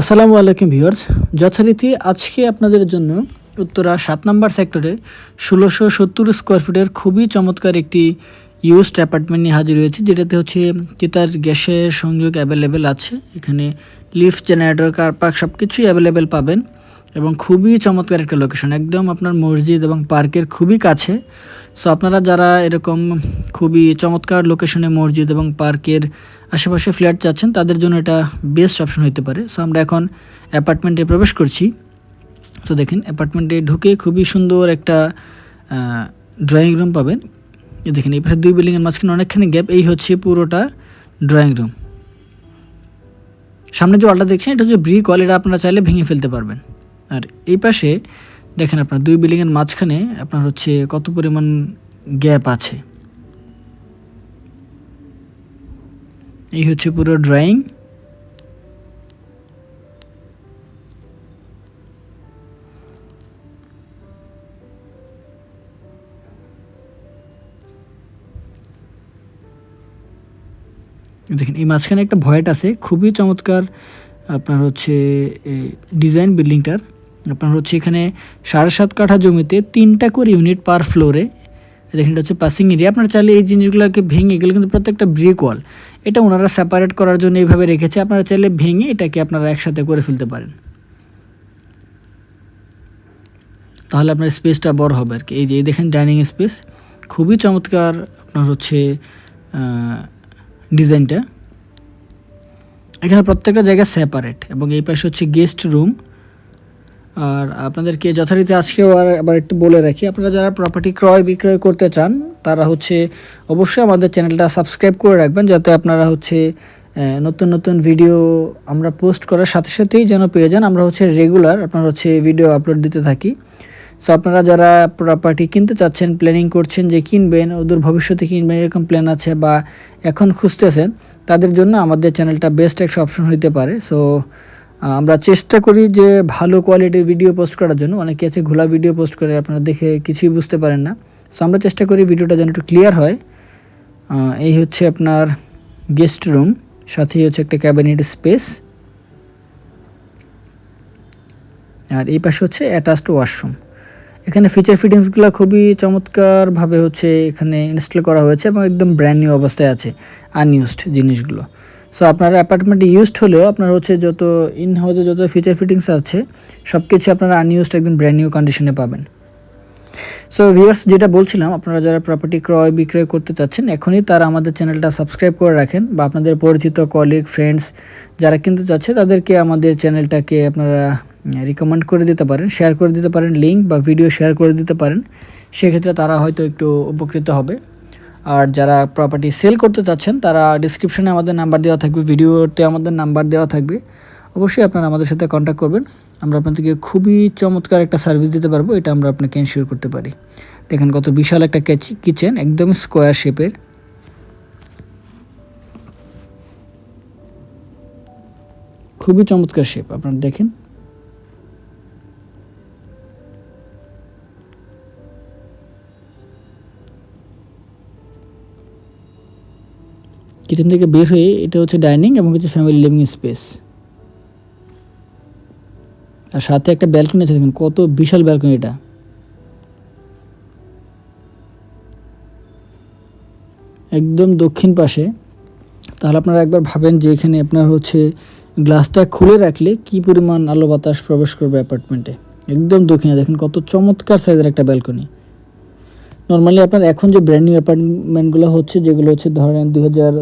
আসসালামু আলাইকুম ভিউয়ার্স। যথারীতি আজকে আপনাদের জন্য উত্তরা সাত নম্বর সেক্টরে ষোলোশো সত্তর স্কোয়ার ফিটের খুবই চমৎকার একটি ইউজড অ্যাপার্টমেন্ট নিয়ে হাজির হয়েছে, যেটাতে হচ্ছে তিতার গ্যাসের সংযোগ অ্যাভেলেবেল আছে। এখানে লিফট জেনারেটর কার পার্ক সব কিছুই অ্যাভেলেবেল পাবেন এবং খুবই চমৎকার একটা লোকেশন একদম আপনার মসজিদ এবং পার্কের খুবই কাছে। সো আপনারা যারা এরকম খুবই চমৎকার লোকেশনে মসজিদ এবং পার্কের আশেপাশে ফ্ল্যাট চাচ্ছেন তাদের জন্য এটা বেস্ট অপশন হতে পারে। সো আমরা এখন অ্যাপার্টমেন্টে প্রবেশ করছি। সো দেখেন অ্যাপার্টমেন্টে ঢুকে খুবই সুন্দর একটা ড্রয়িং রুম পাবেন। দেখেন, এই পাশে দুই বিল্ডিংয়ের মাঝখানে অনেকখানি গ্যাপ এই হচ্ছে পুরোটা ড্রয়িং রুম সামনে যে ওয়ালটা দেখছেন, এটা হচ্ছে ব্রিক ওয়াল এটা আপনারা চাইলে ভেঙে ফেলতে পারবেন। আর এই পাশে, দেখেন আপনার দুই বিল্ডিংয়ের মাঝখানে আপনার হচ্ছে কত পরিমাণ গ্যাপ আছে। এই হচ্ছে পুরো ড্রয়িং। দেখেন, এই মাঝখানে একটা ভয়েট আছে, খুবই চমৎকার। আপনার হচ্ছে ডিজাইন বিল্ডিংটার। আপনার হচ্ছে এখানে সাড়ে সাত কাঠা জমিতে তিনটা করে ইউনিট পার ফ্লোরে, দেখেন এটা হচ্ছে পাসিং এরিয়া। আপনার চাইলে এই জিনিসগুলোকে ভেঙে গেলে কিন্তু প্রত্যেকটা ব্রিক ওয়াল এটা ওনারা সেপারেট করার জন্য এইভাবে রেখেছে। আপনারা চাইলে ভেঙে এটাকে আপনারা একসাথে করে ফেলতে পারেন। তাহলে আপনার স্পেসটা বড় হবে আর কি। এই যে, এই দেখেন ডাইনিং স্পেস খুবই চমৎকার আপনার হচ্ছে ডিজাইনটা এখানে প্রত্যেকটা জায়গা সেপারেট এবং এই পাশে হচ্ছে গেস্ট রুম আর আপনাদেরকে যথারীতি আজকেও আর আবার একটু বলে রাখি, আপনারা যারা প্রপার্টি ক্রয় বিক্রয় করতে চান, তারা হচ্ছে অবশ্যই আমাদের চ্যানেলটা সাবস্ক্রাইব করে রাখবেন, যাতে আপনারা হচ্ছে নতুন নতুন ভিডিও আমরা পোস্ট করার সাথে সাথেই যেন পেয়ে যান। আমরা হচ্ছে রেগুলার আপনার হচ্ছে ভিডিও আপলোড দিতে থাকি। সো আপনারা যারা প্রপার্টি কিনতে চাচ্ছেন প্ল্যানিং করছেন যে কিনবেন, ওদের ভবিষ্যতে কিনবেন, এরকম প্ল্যান আছে বা এখন খুঁজতেছেন, তাদের জন্য আমাদের চ্যানেলটা বেস্ট একটা অপশন হতে পারে। সো আমরা চেষ্টা করি যে ভালো কোয়ালিটির ভিডিও পোস্ট করার জন্য। অনেকে আছে ঘোলা ভিডিও পোস্ট করে, আপনারা দেখে কিছুই বুঝতে পারেন না। সো আমরা চেষ্টা করি ভিডিওটা যেন একটু ক্লিয়ার হয়। এই হচ্ছে আপনার গেস্ট রুম সাথেই হচ্ছে একটা ক্যাবিনেট স্পেস আর এই পাশে হচ্ছে অ্যাটাচড ওয়াশরুম এখানে ফিচার ফিটিংসগুলো খুবই চমৎকারভাবে হচ্ছে এখানে ইনস্টল করা হয়েছে এবং একদম ব্র্যান্ড নিউ অবস্থায় আছে আনইউজড জিনিসগুলো। সো আপনার অ্যাপার্টমেন্টে ইউজড হলেও আপনার হচ্ছে যত ইন হাউসে যত ফিচার ফিটিংস আছে সব কিছু আপনারা আনইউজড একদম ব্র্যান্ড নিউ কন্ডিশনে পাবেন। সো ভিউয়ার্স যেটা বলছিলাম, আপনারা যারা প্রপার্টি ক্রয় বিক্রয় করতে চাচ্ছেন, এখনই তারা আমাদের চ্যানেলটা সাবস্ক্রাইব করে রাখেন বা আপনাদের পরিচিত কলিগ ফ্রেন্ডস যারা কিনতে চাচ্ছে, তাদেরকে আমাদের চ্যানেলটাকে আপনারা রিকমেন্ড করে দিতে পারেন শেয়ার করে দিতে পারেন লিঙ্ক বা ভিডিও শেয়ার করে দিতে পারেন। সেক্ষেত্রে তারা হয়তো একটু উপকৃত হবে। আর যারা প্রপার্টি সেল করতে চাচ্ছেন, তারা ডিসক্রিপশনে আমাদের নাম্বার দেওয়া থাকবে ভিডিওতে আমাদের নাম্বার দেওয়া থাকবে। অবশ্যই আপনারা আমাদের সাথে কন্ট্যাক্ট করবেন। আমরা আপনাদেরকে খুবই চমৎকার একটা সার্ভিস দিতে পারব, এটা আমরা আপনাকে এনশিওর করতে পারি। দেখেন কত বিশাল একটা কিচেন একদম স্কোয়ার শেপের খুবই চমৎকার শেপ আপনারা দেখেন। কিচেন থেকে বের হয়ে এটা হচ্ছে ডাইনিং এবং হচ্ছে ফ্যামিলি লিভিং স্পেস আর সাথে একটা ব্যালকনি আছে, দেখুন, কত বিশাল ব্যালকনি এটা। একদম দক্ষিণ পাশে। তাহলে আপনারা একবার ভাবেন যে এখানে আপনার হচ্ছে গ্লাসটা খুলে রাখলে কি পরিমাণ আলো বাতাস প্রবেশ করবে অ্যাপার্টমেন্টে একদম দক্ষিণে, দেখেন, কত চমৎকার সাইজের একটা ব্যালকনি নর্মালি আপনার এখন যে ব্র্যান্ড নিউ অ্যাপার্টমেন্টগুলো হচ্ছে, যেগুলো হচ্ছে ধরেন দুই হাজার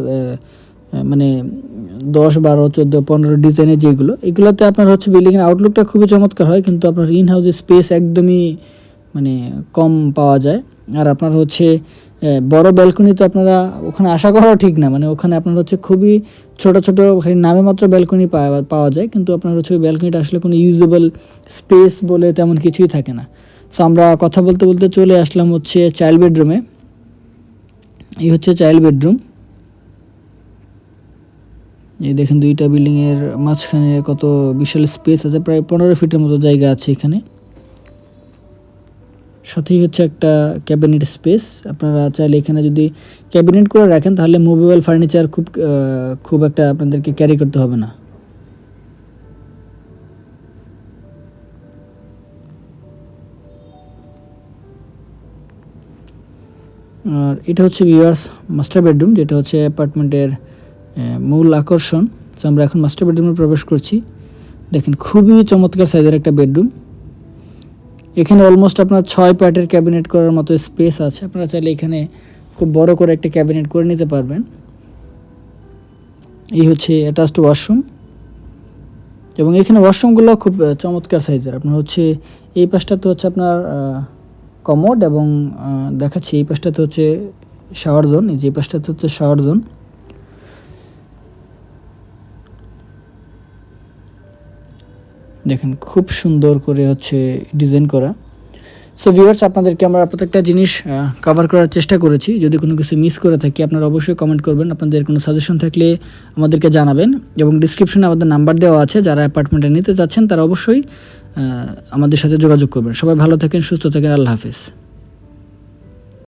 মানে দশ, বারো, চোদ্দ, পনেরো ডিজাইনের যেগুলো, এগুলোতে আপনার হচ্ছে বিল্ডিংয়ের আউটলুকটা খুবই চমৎকার হয়। কিন্তু আপনার ইন হাউসের স্পেস একদমই মানে কম পাওয়া যায়। আর আপনার হচ্ছে বড় ব্যালকনি তো আপনারা ওখানে আশা করাও ঠিক না। মানে ওখানে আপনার হচ্ছে খুবই ছোট ছোট, খালি নামে মাত্র ব্যালকনি পাওয়া যায়। কিন্তু আপনার হচ্ছে ওই ব্যালকনিটা আসলে কোনো ইউজেবল স্পেস বলে তেমন কিছুই থাকে না। সো আমরা কথা বলতে বলতে চলে আসলাম হচ্ছে চাইল্ড বেডরুমে এই হচ্ছে চাইল্ড বেডরুম এই দেখেন দুইটা বিল্ডিংয়ের মাঝখানে কত বিশাল স্পেস আছে, প্রায় পনেরো ফিটের মতো জায়গা আছে এখানে। সাথেই হচ্ছে একটা ক্যাবিনেট স্পেস আপনারা চাইলে এখানে যদি ক্যাবিনেট করে রাখেন, তাহলে মুভেবল ফার্নিচার খুব খুব একটা আপনাদেরকে ক্যারি করতে হবে না। আর এটা হচ্ছে ভিউয়ার্স মাস্টার বেডরুম যেটা হচ্ছে অ্যাপার্টমেন্টের মূল আকর্ষণ। তো আমরা এখন মাস্টার বেডরুমে প্রবেশ করছি। দেখেন, খুবই চমৎকার সাইজের একটা বেডরুম এখানে অলমোস্ট আপনার ছয় প্যাটের ক্যাবিনেট করার মতো স্পেস আছে। আপনারা চাইলে এখানে খুব বড় করে একটা ক্যাবিনেট করে নিতে পারবেন। এই হচ্ছে অ্যাটাচড ওয়াশরুম এবং এখানে ওয়াশরুমগুলো খুব চমৎকার সাইজের আপনার হচ্ছে এই পাশটা তো হচ্ছে আপনার কমোড এবং দেখাচ্ছি এই পাশটাতে হচ্ছে শাওয়ার জোন এই যে পাশটাতে হচ্ছে শাওয়ার জোন দেখেন খুব সুন্দর করে হচ্ছে ডিজাইন করা। সো ভিউয়ার্স আপনাদেরকে আমরা প্রত্যেকটা জিনিস কভার করার চেষ্টা করেছি। যদি কোনো কিছু মিস করে থাকি, আপনারা অবশ্যই কমেন্ট করবেন। আপনাদের কোনো সাজেশন থাকলে আমাদেরকে জানাবেন এবং ডিসক্রিপশনে আমাদের নাম্বার দেওয়া আছে। যারা অ্যাপার্টমেন্টে নিতে চাচ্ছেন তারা অবশ্যই আমাদের সাথে যোগাযোগ করবেন। সবাই ভালো থাকেন সুস্থ থাকেন আল্লাহ হাফিজ।